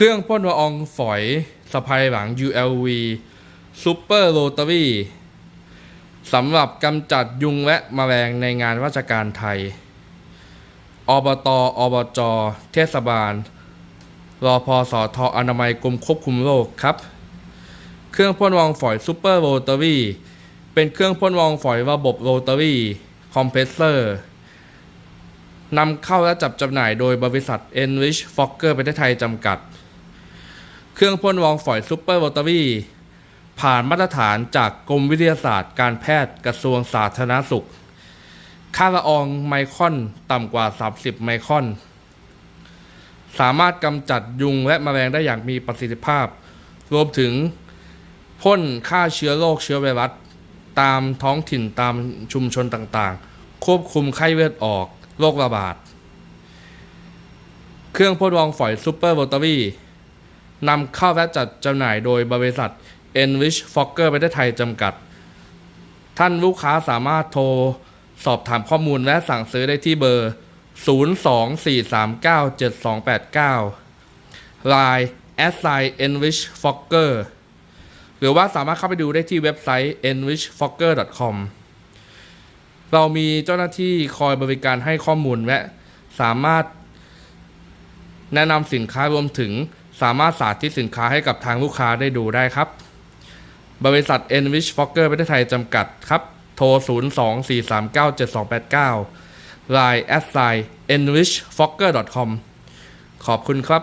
เครื่องพ่นละอองฝอยสะพายหลัง ULV Super Rotary สำหรับกำจัดยุงและแมลงในงานราชการไทย อบต อบจ เทศบาล รอพอสอทออนามัยกรมควบคุมโรคครับ เครื่องพ่นละองฝอย Super Rotary เป็นเครื่องพ่นละองฝอยระบบ Rotary Compressor นำเข้าและจับจำหน่ายโดยบริษัท Enrich Fokker ประเทศไทยจำกัด เครื่องพ่นละองฝอย Super Rotary ผ่านมาตรฐานจากกรมวิทยาศาสตร์การแพทย์กระทรวงสาธารณสุข ค่าละอองไมครอนต่ำกว่า 30 ไมครอน สามารถกำจัดยุงและแมลงได้อย่างมีประสิทธิภาพ รวมถึงพ่นฆ่าเชื้อโรคเชื้อไวรัส ตามท้องถิ่นตามชุมชนต่างๆ ควบคุมไข้เลือดออกโรคระบาด เครื่องพ่นละองฝอยซูเปอร์ o ต a รี่ นำเข้าและจัดจำหน่ายโดยบริษัท Enrich Fokker ประเทศไทยจำกัด ท่านลูกค้าสามารถโทร สอบถามข้อมูลและสั่งซื้อได้ที่เบอร์ 024397289 Line s i Enrich Fokker หรือว่าสามารถเข้าไปดูได้ที่เว็บไซต์ enrichfokker.com เรามีเจ้าหน้าที่คอยบริการให้ข้อมูลและสามารถแนะนำสินค้ารวมถึง สามารถสาธิตสินค้าให้กับทางลูกค้าได้ดูได้ครับ บริษัท Enrich Fokker ประเทศไทยจำกัดครับ โทร 024397289 Line s i enrichfokker.com ขอบคุณครับ